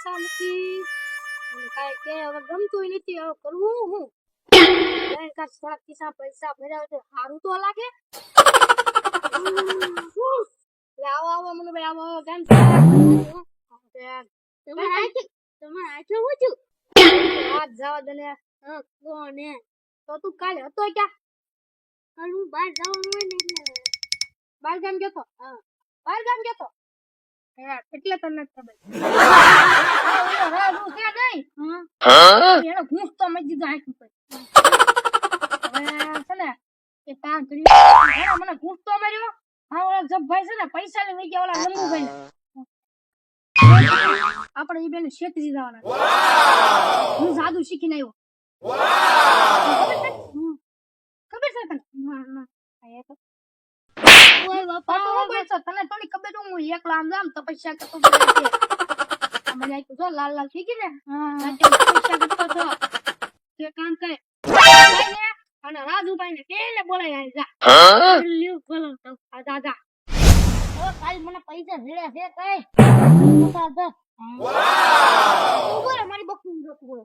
પૈસા મૂકી અને કાંઈ કે હવે ગમતું નથી હવે કરવું હું બેંક આ થોડાક ખિસ્સા પૈસા ભર્યા તો સારું તો લાગે આવો આવો મને ભાઈ આવો આવો છે બેન તમારે આખે તમારે આખે હું છું વાત જવા દે ને કોને તો તું કાલે હતો ક્યાં કાલ હું બહાર જવાનું હોય ને એટલે ગામ ગયો તો હા. બાર ગામ ગયો એટલે તને ખબર આ ઓલો નહીં એનો ઘૂંસ તો મેં દીધો આંખ ઉપર. છે ને એ કામ કર્યું મને ઘૂંસ તો માર્યો. હા ઓલા જબભાઈ છે ને પૈસા લઈને ગયા ઓલા લંબુભાઈ આપણે એ બેન શેતરી જવાના હું જાદુ શીખીને આવ્યો. ખબર છે? ખબર છે તને? તને થોડી ખબર છે, હું એકલા આમ જામ તપસ્યા કરતો છે. મને આપ્યું જો લાલ લાલ થઈ ગઈ ને? તપસ્યા કરતો છો. તે કામ કરે અને રાજુભાઈ ને તેને બોલાય જા. લ્યો બોલો તો આ જા જા. કાલ મને પૈસા મળ્યા છે કઈ? મારી બકરી જોતું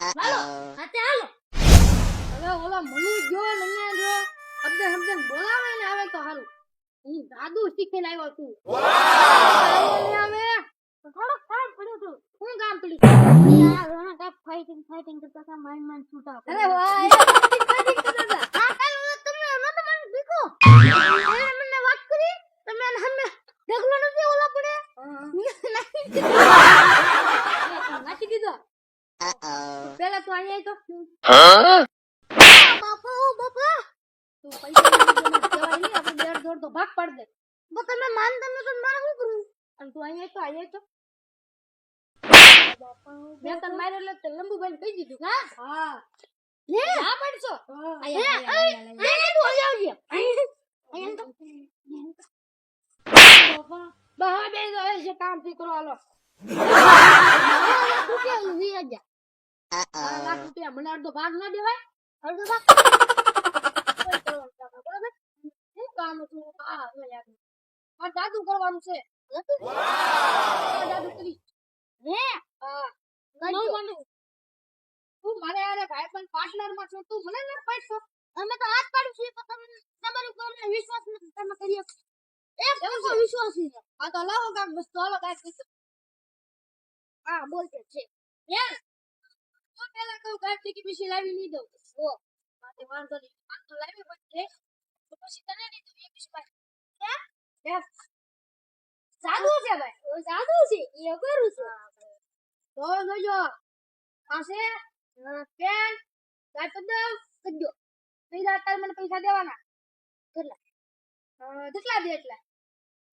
હાલો હાથે હાલો. હવે ઓલા મનુ જો મને જો. શબ્દ શબ્દ બોલાવે ને આવે તો હારું. હું દાદુ શીખીને આવ્યો છું. આવે. થોડોક ફાટ પડ્યો તો હું કામ પડી યાર રોણા કાપ ફાઇટિંગ ફાઇટિંગ કરતા હતા માઇન્ડ માઇન્ડ છૂટા અરે વાહ fighting કરતા હતા. હા કાલ તમને નતો મને દીકો એને મને વાત કરી તમે એને હમે ઢગલો નથી ઓલા પડે નાખી દીધો પેલા તું અહીંયા તો બાપા ઓ બાપા તું પૈસા લઈને કહેવાય નહીં આપણે બેડ દોડ તો ભાગ પાડ દે બો તમે માનતા નતો તો મારે શું કરું અને તું અહીંયા તો અહીંયા તો મેં તને માર્યો એટલે તે લંબુભાઈ કહી દીધું હા હા લે ના પડશો અહીંયા અહીંયા, અહીંયા, તું આવી આવજે તો બહાર બે છે કામથી કરો હાલો રૂપિયા ઊભી આજા બાર લાખ રૂપિયા મને અડધો ભાગ ના દેવાય અડધો ભાગ કામ નહીં, બરાબર શું કામ હતું આ જાદુ કરવાનું છે આ હે. તું મારે યાર ભાઈ પણ પાર્ટનરમાં છો તું મને ના પાડશો અમે તો હાથ પાડું છીએ પણ તમને તમારું વિશ્વાસ નથી. તમે કરી. એક ટકો વિશ્વાસ છે આ તો લાવો કામ બસ હાલો હા બોલતે છે. યાર પેલા કહું કાંઈક ટીકી પીસી લાવી નહીં દઉં ઓ માટે વાંધો નહીં આ તો લાવી પડશે તો પછી તને નહીં દઉં એ પીસી પાસે હે એમ સાદું છે ભાઈ ઓ જાદુ છે એ કરું છું તો જોજો છે પેન ગાય પદમ કજો પૈસા તારે મને પૈસા દેવાના કેટલા અ, જેટલા દે એટલા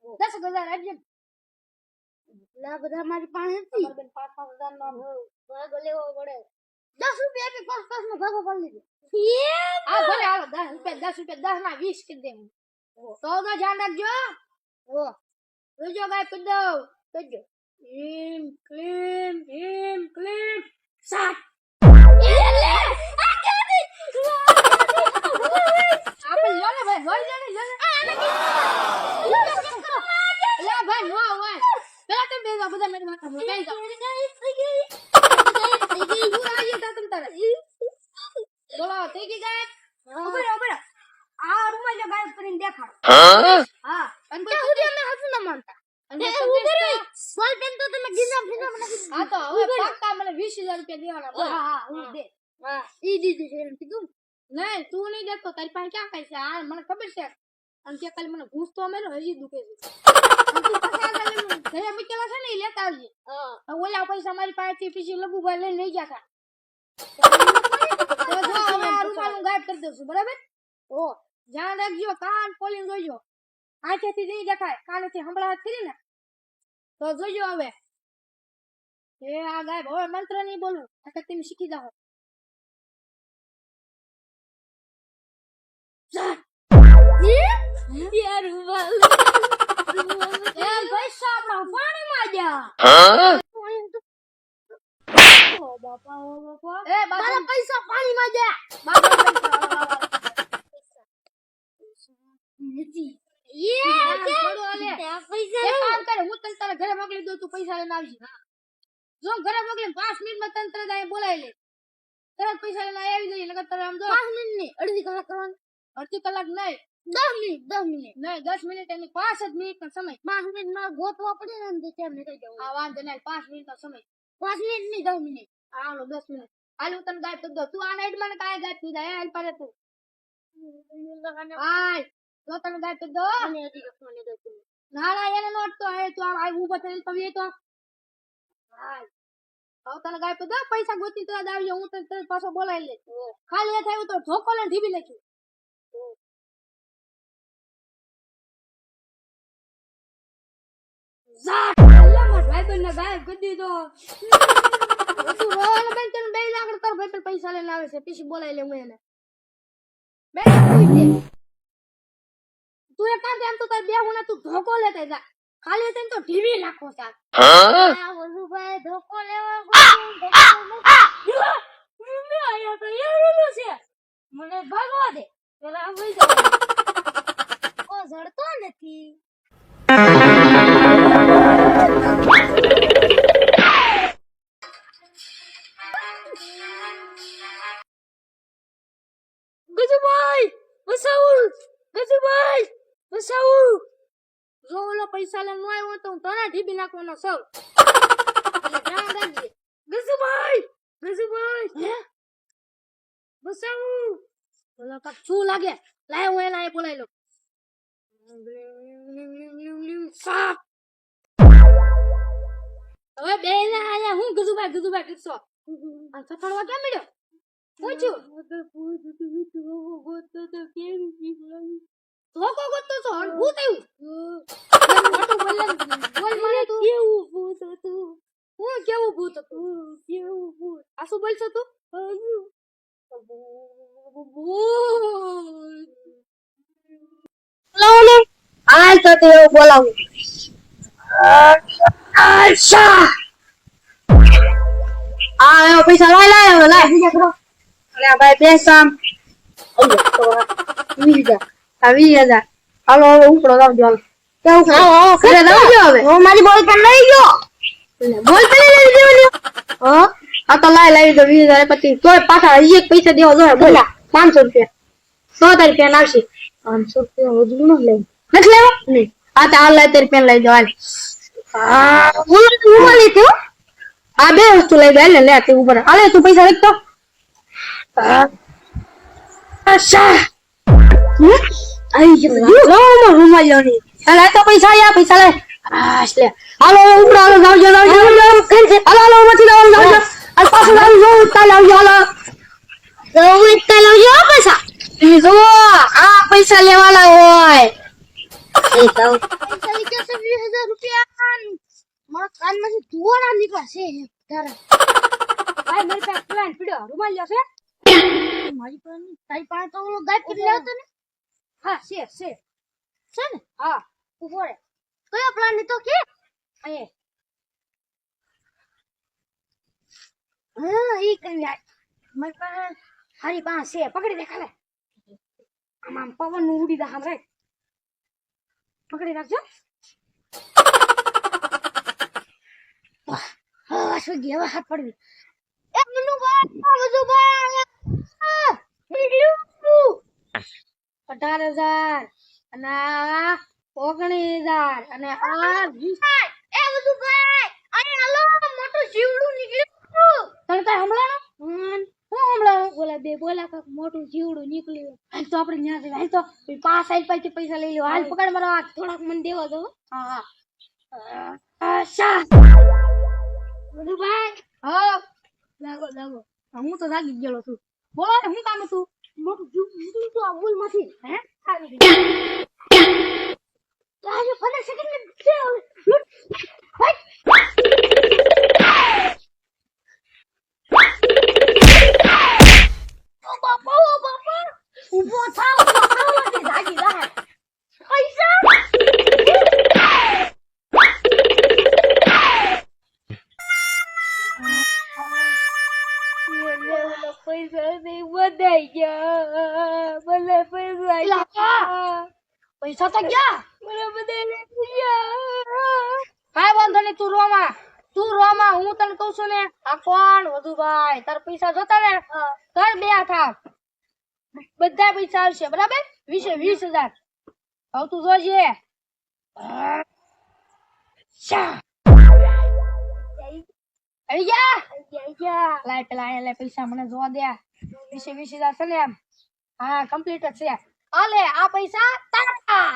દસ હજાર આપજે. એટલા બધા મારી પાસે નથી પાંચ પાંચ હજાર નો ભાગો લેવો પડે દસ રૂપિયા આપી પાંચ પાંચ નો ભાગો કરી લીધો. આ ભલે હાલો દસ રૂપિયા દસ રૂપિયા દસ ના વીસ કરી દે તો તો ધ્યાન રાખજો ઓ જોજો ગાય પદમ કજો ઈમ ક્લીમ ઈમ ક્લીમ સાત. આપણે લો ને ભાઈ હોય લે ને લે ને લે ભાઈ નો હોય. પેલા તમે બધા મેં માથા તા તમ તારે બોલો થઈ ગઈ ગાય ઉભરે ઉભરે આ રૂમાલ જો ગાયબ કરીને દેખાડો. હા? અને કોઈ અને હા તો હવે પાક્કા મને 20000 રૂપિયા દેવાના. હા, હા, હું. દે. નહીં તું નહીં દેતો તારી પાસે ક્યાં કઈ છે? આ મને ખબર છે. અને કે કાલે મને ઘૂસ તો મેલો હજી દુખે છે. ઘરે મૂકેલા છે ને એ લેતા આવજે. હા. ઓલા પૈસા મારી પાસેથી પછી લઘુભાઈ લઈને લઈ ગયા હતા મંત્ર નહીં બોલવું તમે શીખી જાઓ યાર રૂમાલ એ પૈસા આપણા પાણીમાં જા ઓ બાપા ઓ બાપા એ મારા પૈસા પાણીમાં ગયા નથી હા, છોડો પૈસા એક કામ કરે હું તને તારા ઘરે મોકલી દઉં તું પૈસા લઈને આવજે જો ઘરે મોકલી પાંચ મિનિટમાં તને તરત અહીં બોલાવી લે તરત પૈસા લઈને આવી જઈએ નકર તારે આમ જો મિનિટ નહીં અડધી કલાક કરવાનું અડધી કલાક નહીં દસ મિનિટ દસ મિનિટ નહીં દસ મિનિટ એની પાંચ જ મિનિટનો સમય પાંચ મિનિટમાં ગોતવા પડે ને તો તેમ નીકળી આ વાંધો નહીં પાંચ મિનિટનો સમય પાંચ મિનિટની દસ મિનિટ. હાલો દસ મિનિટ. હાલ હું તને ગાયબ કરી દઉં. તું આ નાઈટ મને કાંઈ ગાયબ થઈ જાય હાલ પાડે તું. હાલ જો તને ગાયબ કરી દો ના ના એને નોટ તો હે તું આ ઊભો થઈને પગે તો હાલ હવે તને ગાયબ કરી દો પૈસા ગોતી તરત આવજો હું તને તરત પાછો બોલાવી લે ખાલી એ થયું તો ઢોકો લઈને ઢીબી લખ્યું ઝાટ! અલ્યા, મારા ભાઈબંધને ગાયબ કરી દીધો. તું રોવાનો બેન, તને બે લાખ તારા ભાઈ પૈસા લઈને આવે છે પીસી બોલાવી લે હું એને. બે લાખ પૂરી દે. તું એક કામ કર, એમ તો તારે બે હું તું ધોકો લેતા જા. ખાલી તને તો ઢીવી નાખો ચાલ આ બધું ભાઈ ધોકો લેવા મમ્મી આયા તો યાર છે. મને ભાગવા દે પેલા આવી જાવ ધોકો જડતો નથી. પૈસા લઈને નો આવ્યો તો હું તને ઢીબી નાખવાનો સૌ ગજુભાઈ ગજુભાઈ. બસાવું ઓલો કાક શું લાગે? લાય હું એના એ લઉં સાપ હવે બે ને આયા. હું ગજુભાઈ ગજુભાઈ કરશો? આ સફળવા કેમ મળ્યો? પૂછ્યું. છો અને ભૂત આવ્યું બોલ મને તું કેવું ભૂત હતું હું કેવું ભૂત હતું કેવું ભૂત આ શું બોલશો તું ભૂત હાલ તો તે એવું બોલાવું અચ્છા આ એવો પૈસા લાય લાય લાય બીજા કરો અરે આ ભાઈ બેસામ હજાર આ વીસ હજાર હાલો હવે ઉપડો લાવજો હાલો. કેવું ઘરે લાવજો હવે. હું મારી બોલ પર લઈ ગયો બોલ પેલી લઈ દેવાની હા? આ તો લાય લાવી દો વીસ હજાર પછી તોય પાછા હજી એક પૈસા દેવા જોઈએ. બોલા પાંચસો રૂપિયા. સો રૂપિયા નાખશે. પાંચસો રૂપિયા વધુ ન લઈ નથી લેવા? નહીં. આ તો હાલ લાય તારી પેન લઈ જાવ હાલ. હા હું હું લીધું આ બે વસ્તુ લઈ દે લે લે તે ઉપર. હાલે તું પૈસા લખતો અચ્છા. રૂમાલની. તો પૈસા આયા પૈસા લે. આશ લે હાલો ઉપર હાલો જાવજો જાવજો. હાલો હાલો ઉમાંથી જાવ જાવજો. આ પાછું જાવ જો ઉતા લાવજો હાલો. તો છું હો પૈસા એ જો આ પૈસા લેવાના હોય. એ તો પૈસા લીધા છે વીસ હજાર મારા કાનમાંથી ધુવાડા નીકળ્યા છે તારા. ભાઈ મારી પાસે પ્લાન પીડ્યો રૂમાલ લ્યો છે. મારી પાસે તારી પાસે તો ગાયબ કરી લેવો ને. હા છે છે છે ને? હા, ઊભો રે કયો પ્લાન તો કે? અહીં હા ઈ યાર મારી પાસે હારી પાસે છે પકડી દે ખાલે. આમ પવનનું ઉડી દે હમરે પકડી રાખજો. હા સ્વીગી હવે હાથ પડવી. એ મનુ આ બધું ભાઈ આ નીકળ્યું અઢાર હજાર અને આ ઓગણીસ હજાર અને આ વીસ એ બધું ભાઈ અરે હાલો મોટું જીવડું નીકળ્યું. તને કઈ હમણાં હું હમણાં બોલા બે બોલા કાક મોટું જીવડું નીકળ્યું. હાલ તો આપણે ત્યાં જઈએ હાલ તો પાંચ સાઈડ પછી પૈસા લઈ લો હાલ પકડ મારો હાથ. થોડાક મને દેવા દો હા. મધુભાઈ હા. લાગો લાગો. હું તો જાગી ગયેલો છું. બોલો હું કામ હતું? મોટું જીવ તો આ બોલમાંથી હે? મને પૈસા નહીં વધાઈ ગયા મને પૈસા ગયા. પૈસા તો ગયા મને બધા ગયા કાંઈ વાંધો નહીં તું રોમાં તું રોમાં હું તને કહું છું ને આ કોણ વધુભાઈ તાર પૈસા જોતા ને તાર બે થા બધા પૈસા આવશે બરાબર વીસે વીસ હજાર હવે તું જોજે શા. પૈસા મને જોવા દે. વીસે વીસ હજાર છે હા કમ્પ્લીટ જ છે. અલે આ પૈસા તારા!